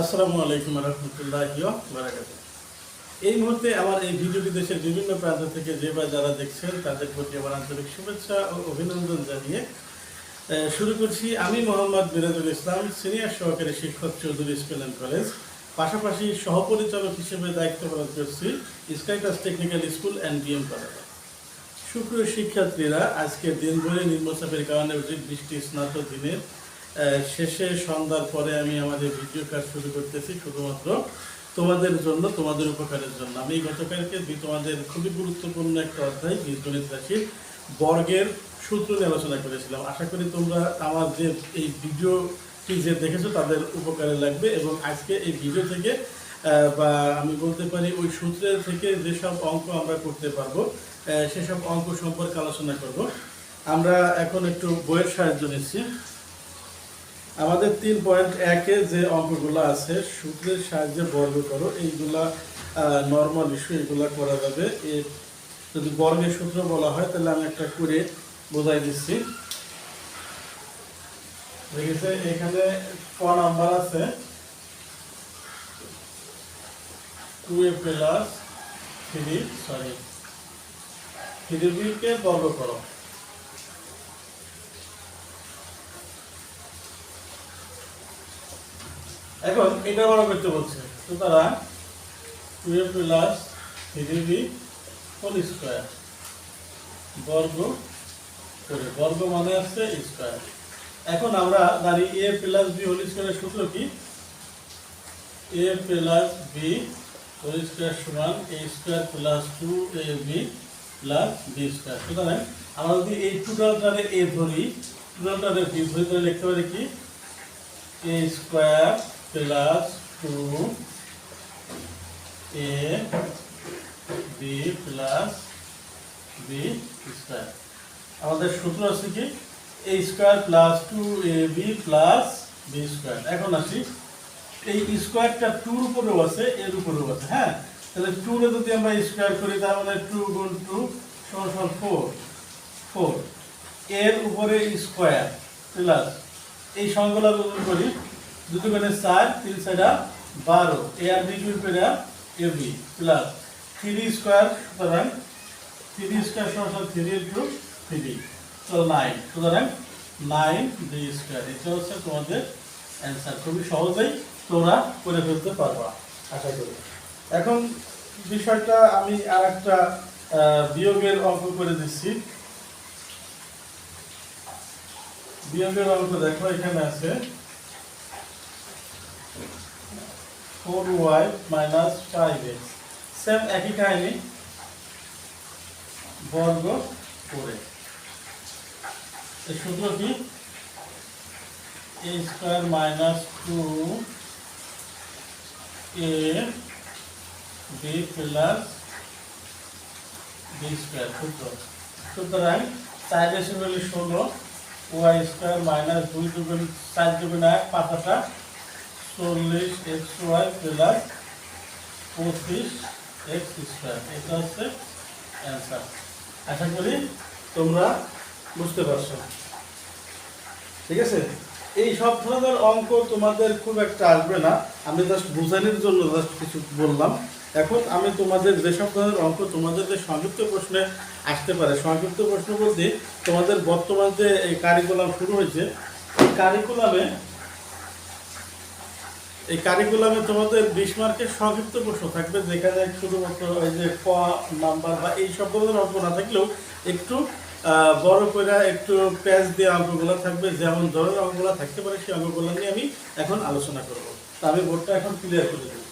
আসসালামু আলাইকুম রহমতুল্লাহ বারাকাত এই মুহূর্তে আমার এই ভিডিওটি দেশের বিভিন্ন প্রান্ত থেকে যে বা যারা দেখছেন, তাদের প্রতি আমার আন্তরিক শুভেচ্ছা ও অভিনন্দন জানিয়ে শুরু করছি আমি মোহাম্মদ মিরাজুল ইসলাম, সিনিয়র সহকারী শিক্ষক চৌধুরী স্কুল অ্যান্ড কলেজ, পাশাপাশি সহপরিচালক হিসেবে দায়িত্ব পালন করছি স্কাইটাস টেকনিক্যাল স্কুল অ্যান্ড বিএম কলেজে। সুপ্রিয় শিক্ষার্থীরা আজকে দিনভরে নিম্নচাপের কারণে অধিক বৃষ্টি, স্নাত দিনের শেষে সন্ধ্যার পরে আমি আমাদের ভিডিও কাজ শুরু করতেছি শুধুমাত্র তোমাদের জন্য, তোমাদের উপকারের জন্য। আমি গতকালকে তোমাদের খুবই গুরুত্বপূর্ণ একটা অধ্যায় বীজগণিত রাশির বর্গের সূত্র নিয়ে আলোচনা করেছিলাম। আশা করি তোমরা আমার যে এই ভিডিওটি যে দেখেছ, তাদের উপকারে লাগবে এবং আজকে এই ভিডিও থেকে বা আমি বলতে পারি ওই সূত্রের থেকে যেসব অঙ্ক আমরা করতে পারব সেসব অঙ্ক সম্পর্কে আলোচনা করব। আমরা এখন একটু বইয়ের সাহায্য নিচ্ছি। আমাদের তিন পয়েন্ট একে যে অঙ্কগুলো আছে, সূত্রের সাহায্যে বর্গ করো। এইগুলা নর্মাল ইস্যু এগুলা করা যাবে। এ যদি বর্গের সূত্র বলা হয়, তাহলে আমি একটা করে বোঝাই দিচ্ছি। দেখেছে, এখানে ক নাম্বার আছে। Two A plus three sorry three বিকে বর্গ করো। এখন এটা বড় করতে বলছে। সুতরাং two A plus three B whole square. বর্গ করে, বর্গ মানে আছে স্কোয়ার। এখন আমরা জানি এ প্লাস বি হোল স্কোয়ারের সূত্র কি? A plus B whole square সমান A square plus two A B plus B square. সুতরাং আমরা যদি এই টোটালটারে এ ধরি, টোটালটারে বি ধরি তাহলে লিখতে পারি কি? এ square plus 2 a, b plus b square আমাদের সূত্র আছে কি? A square plus two A B plus B square এখন আসি। এই স্কোয়ারটা টুর উপরেও আছে, এর উপরেও আছে হ্যাঁ? তাহলে টুরে যদি আমরা স্কোয়ার করি, তার মানে টু গুণ টু সমান সমান ফোর ফোর এর উপরে স্কোয়ার প্লাস এই সংখ্যাগুলো যদি করি। দুটো মানে চার, তিন, চারা বারো। এ আর বি দুই করে A B plus three square সুতরাং থ্রি স্কোয়ার সমান থ্রি ইন্টু থ্রি তো নাইন সুতরাং নাইন বি স্কোয়ার। এটা হচ্ছে তোমাদের অ্যান্সার খুবই সহজেই তোমরা করে ফেলতে পারবা, আশা করি। এখন বিষয়টা আমি আর একটা বিয়োগের অঙ্ক করে দিচ্ছি। বিয়োগের অঙ্ক দেখো, এখানে আছে। Four Y minus five X same একই কাহিনী বর্গ করে। এই সূত্র কি? A square minus two A B plus B square সূত্র। সুতরাং চার ডেসিমেল ষোলো ওয়াই স্কোয়ার মাইনাস দুই দুগুণ চার দুগুণ এক পাতাটা চল্লিশ এক্স ওয়াই প্লাস পঁচিশ এক্স স্কোয়ার। এটা হচ্ছে অ্যান্সার আশা করি তোমরা বুঝতে পারছ। ঠিক আছে? এই সব ধরনের অঙ্ক তোমাদের খুব একটা আসবে না। আমি জাস্ট বুঝানোর জন্য জাস্ট কিছু বললাম। এখন আমি তোমাদের যেসব ধরনের অঙ্ক তোমাদের যে সংযুক্ত প্রশ্নে আসতে পারে সংযুক্ত প্রশ্ন বলতে তোমাদের বর্তমান যে এই কারিকুলাম শুরু হয়েছে, এই কারিকুলামে এই কারিকুলামে তোমাদের বিশ মার্কের সংক্ষিপ্ত প্রশ্ন থাকবে, যেখানে শুধুমাত্র ওই যে ক, নাম্বার বা এই ধরনের অঙ্ক না থাকলেও একটু বড় করে একটু প্যাচ দিয়ে অঙ্কগুলো থাকবে, যেমন ধরনের অঙ্কগুলো থাকতে পারে সেই অঙ্কগুলো নিয়ে আমি এখন আলোচনা করব। তা আমি বোর্ডটা এখন ক্লিয়ার করে দেবো।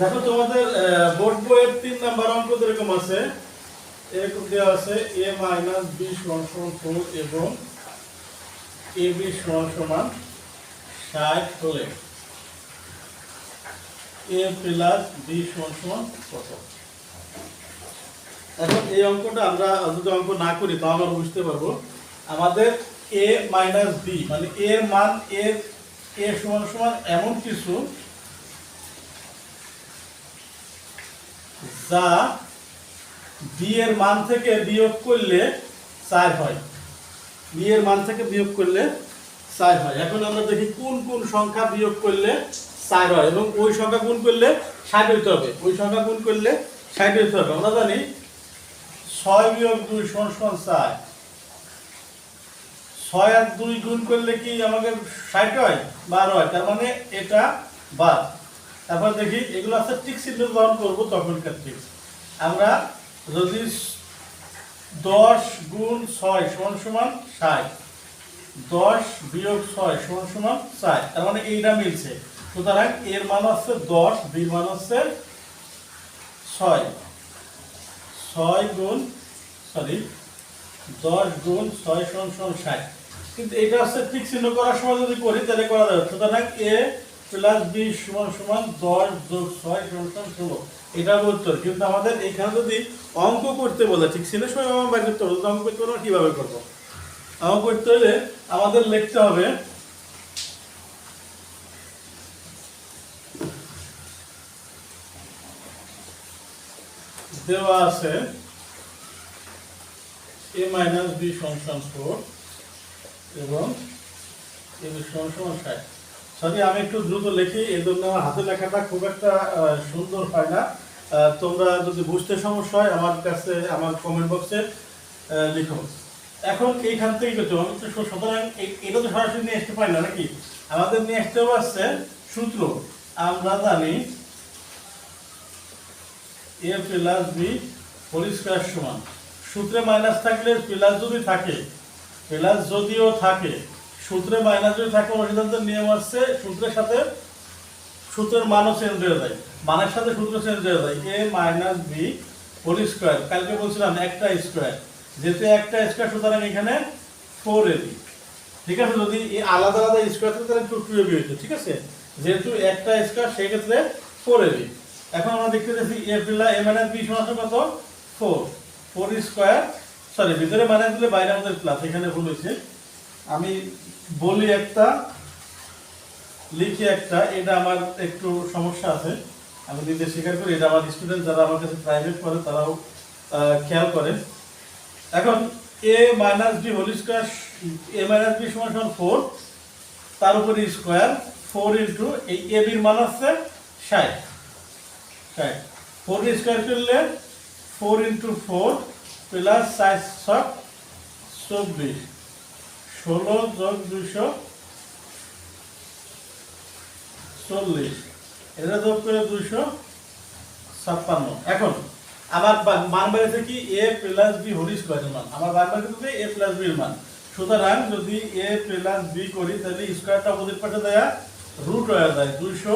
দেখো, তোমাদের বোর্ড বইয়ের তিন নাম্বার অঙ্ক যেরকম আছে এরকম দেওয়া আছে, এ মাইনাস বি সমান সমান ফোর এবং এ বি সমান সমান ষাট হলে এ প্লাস বি সমান সমান কত? এখন এই অঙ্কটা আমরা যদি অঙ্ক না করি, তাও আমরা বুঝতে পারব। আমাদের এ মাইনাস বি মানে এর মান, এর এ সমান সমান এমন কিছু যা বি এর মান থেকে বিয়োগ করলে চার হয়। বি এর মান থেকে বিয়োগ করলে চার হয়। এখন আমরা দেখি কোন কোন সংখ্যা বিয়োগ করলে চার হয় এবং ওই সংখ্যা গুণ করলে ষাট হইতে হবে। ওই সংখ্যা গুণ করলে ষাট হইতে হবে। আমরা জানি ছয় বিয়োগ দুই সমান সমান চার। ছয় আর দুই গুণ করলে কি আমাকে ষাট হয়? বার হয়। তার মানে এটা বাদ। তারপর দেখি, এগুলো আছে ঠিক চিহ্ন গ্রহণ করব তখনকার ঠিক আমরা যদি দশ গুণ ছয় সমান সমান ষাট, দশ বিয়োগ ছয় সমান সমান চার তার মানে এইটা মিলছে। সুতরাং এর মান হচ্ছে দশ, বির মান হচ্ছে ছয়। ছয় গুণ সরি দশ গুণ ছয় সমান সমান ষাট। কিন্তু এটা হচ্ছে ঠিক চিহ্ন করার সময় যদি করি, তাহলে করা যাবে। সুতরাং এ প্লাস বি সমান সমান দশ যোগ ছয় সমান ষোলো। এটা উত্তর। কিন্তু আমাদের এখানে যদি অঙ্ক করতে বলে, ঠিক চিহ্নের সময় আমার বাইর করতে হবে। অঙ্ক করতে বলে কীভাবে করব? অঙ্ক করতে হলে আমাদের লিখতে হবে, দেওয়া আছে এ মাইনাস বি সমান ফোর এবং এ বি সমান ষাট। সরি, আমি একটু দ্রুত লিখি এই জন্য আমার হাতে লেখাটা খুব একটা সুন্দর হয় না। তোমরা যদি বুঝতে সমস্যা হয়, আমার কাছে, আমার কমেন্ট বক্সে লিখো। এখন এইখান থেকে হবে, আমি তো সুতরাং এটা তো সরাসরি নিয়ে আসতে পারি না নাকি? আমাদের নিয়ে আসতে আসছে সূত্র। আমরা জানি এ প্লাস বি স্কোয়ার সমান। সূত্রে মাইনাস থাকলে প্লাস যদি থাকে প্লাস যদিও থাকে সূত্রে মাইনাস যদি থাকে অনুসিদ্ধান্তের নিয়ম আসছে, সূত্রের সাথে সূত্রের মানও চেঞ্জ হয়ে যায়। মানের সাথে সূত্র চেঞ্জ হয়ে যায়। A minus B whole square কালকে বলছিলাম একটা স্কোয়ার যেহেতু একটা স্কোয়ার সুতরাং এখানে ফোর এবি ঠিক আছে, যদি আলাদা আলাদা স্কোয়ার থাকে, তাহলে একটু টু এবি হইতো, ঠিক আছে? যেহেতু একটা স্কোয়ার সেক্ষেত্রে ফোর এবি এখন আমরা দেখতে পাচ্ছি A plus A minus B সমান কত? ফোর ফোর স্কোয়ার সরি ভিতরে মাইনাস দিলে বাইরে আমাদের প্লাস এখানে ভুল হয়েছে। আমি বলি একটা, লিখি একটা, এটা আমার একটু সমস্যা আছে। আমি দিতে স্বীকার করি, এটা আমার স্টুডেন্ট যারা আমার কাছে প্রাইভেট করে তারাও খেয়াল করে। এখন A minus B whole square A minus B সমান সমান ফোর তার উপরে স্কোয়ার ফোর ইন্টু এই এ বির মান হচ্ছে ষাট। ষাট। ফোর স্কোয়ার করলে four into four plus size ছক চব্বিশ। ষোলো যোগ দুইশো চল্লিশ। এটা যোগ করে দুইশো ছাপ্পান্ন। এখন, আমার মান বেড়েছে কি? এ প্লাস বি হোল স্কোয়ারের মান। আমার মান বেড়েছে এ প্লাস বির মান। সুতরাং যদি এ প্লাস বি করি, তাহলে স্কোয়ারটা অপোজিট পাশে দেয়া রুট হয়ে যায়। দুইশো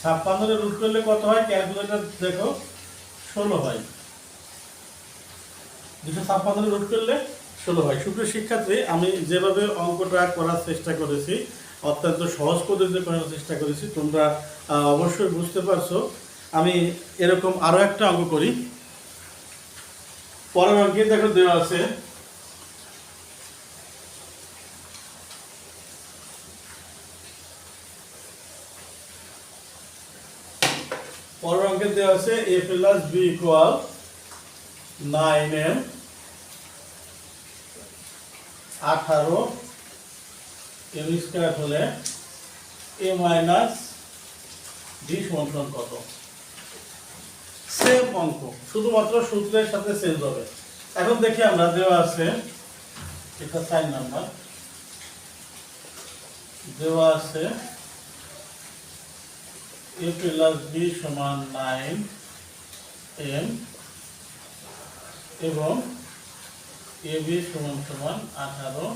ছাপ্পান্নরে রুট করলে কত হয়? ক্যালকুলেটর দেখো, ষোলো হয়। দুশো ছাপ্পান্ন রুট করলে ষোলো হয় সুপ্রিয় শিক্ষার্থী, আমি যেভাবে অঙ্কটা করার চেষ্টা করেছি, অত্যন্ত সহজ পদ্ধতিতে করার চেষ্টা করেছি, তোমরা অবশ্যই বুঝতে পারছ। আমি এরকম আরও একটা অঙ্ক করি। পরের অঙ্কে দেখো দেওয়া আছে, পরের অঙ্কে দেওয়া আছে A plus B equal nine M আঠারো এম স্কোয়ার হলে এ মাইনাস ডি সমান কত? সেম অঙ্ক, শুধুমাত্র সূত্রের সাথে চেঞ্জ হবে। এখন দেখি আমরা দেওয়া আছে, এটা সাইন নাম্বার দেওয়া আছে এ প্লাস বি সমান নাইন এম এবং এ বি সমান সমান আঠারো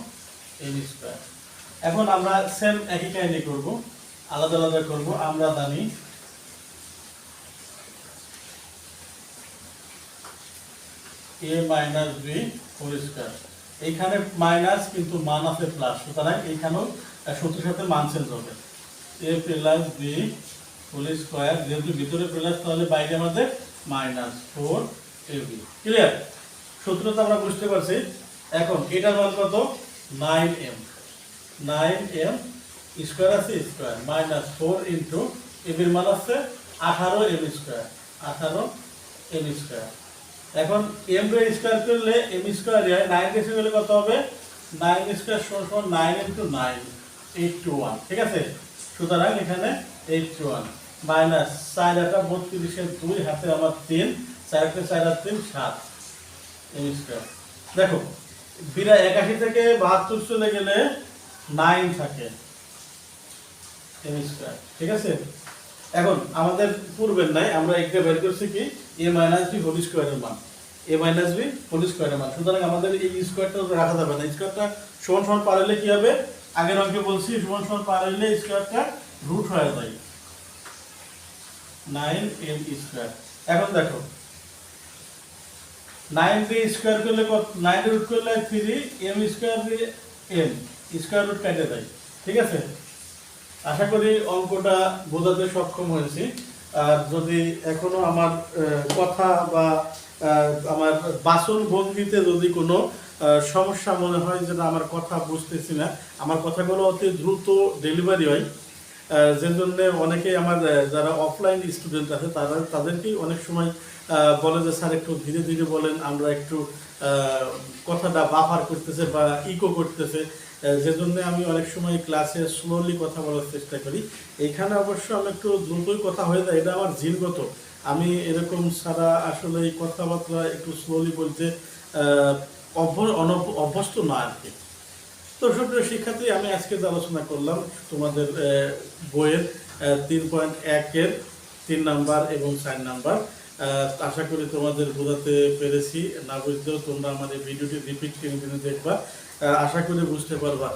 এম স্কোয়ার এখন আমরা সেম একই কাহিনী করব, আলাদা আলাদা করব, আমরা জানি A minus B whole square এইখানে মাইনাস কিন্তু মান আছে প্লাস সুতরাং এইখানেও সূত্রের সাথে মান চেঞ্জ হবে। A plus B whole square যেহেতু ভিতরে প্লাস তাহলে বাইরে আমাদের minus four A B clear সূত্র তো আমরা বুঝতে পারছি। এখন এটার মান কত? Nine M nine M square আছে স্কোয়ার মাইনাস ফোর ইন্টু এবির মান আছে আঠারো এম স্কোয়ার আঠারো এম স্কোয়ার এখন এম রে স্কোয়ার করলে এম স্কোয়ার হয় নাইন এসে গেলে কত হবে? নাইন স্কোয়ার সমান সমান nine into nine eight two one ঠিক আছে? সুতরাং এখানে এইট টু ওয়ান মাইনাস চার একটা বত্রিশের দুই হাতে আমার তিন, চার একটা চার তিন, সাত। দেখো, বিরা একাশি থেকে বাহাত্তর চলে গেলে নাইন থাকে। স্কোয়ার ঠিক আছে? এখন আমাদের পূর্বের নাই, আমরা একটা বের করছি কি? এ মাইনাস বি হোল স্কোয়ারের মান। এ মাইনাস বি হোল স্কোয়ারের মান। সুতরাং আমাদের এই স্কোয়ারটা রাখা যাবে না। স্কোয়ারটা সমান সমান পারলে কি হবে? আগের অঙ্কে বলছি, সমান সমান পারলে স্কোয়ারটা রুট হয়ে যায়। নাইন এম স্কোয়ার এখন দেখো নাইন দিয়ে স্কোয়ার করলে নাইন রুট করলে থ্রি, এম স্কোয়ার দিয়ে এম, স্কোয়ার রুট কাটে দেয়, ঠিক আছে? আশা করি অঙ্কটা বোঝাতে সক্ষম হয়েছি। আর যদি এখনও আমার কথা বা আমার বাসন ভঙ্গিতে যদি কোনো সমস্যা মনে হয় যে আমার কথা বুঝতেছি না, আমার কথাগুলো অতি দ্রুত ডেলিভারি হয় যে জন্য অনেকে আমার যারা অফলাইন স্টুডেন্ট আছে, তারা, তাদেরকেই অনেক সময় বলে যে, স্যার, একটু ধীরে ধীরে বলেন, আমরা একটু কথাটা বাফার করতেছে বা ইকো করতেছে। যে জন্য আমি অনেক সময় ক্লাসে স্লোলি কথা বলার চেষ্টা করি। এখানে অবশ্য আমি একটু দ্রুতই কথা হয়ে যায়, এটা আমার জিনগত। আমি এরকম সারা আসলে এই কথাবার্তা একটু স্লোলি বলতে অভ্যস্ত না আর কি। তো সুপ্রিয় শিক্ষার্থী, আমি আজকে যে আলোচনা করলাম তোমাদের বইয়ের তিন পয়েন্ট একের তিন নাম্বার এবং চার নাম্বার আশা করি তোমাদের বোঝাতে পেরেছি। না বুঝলেও তোমরা আমাদের ভিডিওটি রিপিট কিনে কিনে দেখবা আশা করি বুঝতে পারবা।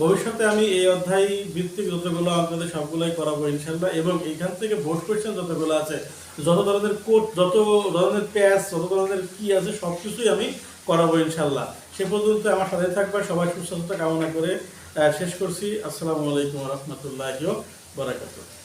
ভবিষ্যতে আমি এই অধ্যায় ভিত্তিক যতগুলো আপনাদের সবগুলোই করাবো ইনশাল্লাহ এবং এইখান থেকে ভোট কোয়েশ্চেন যতগুলো আছে, যত ধরনের কোড যত ধরনের প্যাচ, যত ধরনের কি আছে সব কিছুই আমি করাবো ইনশাল্লাহ সে পর্যন্ত আমার সাথে থাকবে। সবাই সুস্থতা কামনা করে শেষ করছি। আসসালামু আলাইকুম রহমতুল্লাহ বারাকাতুহ।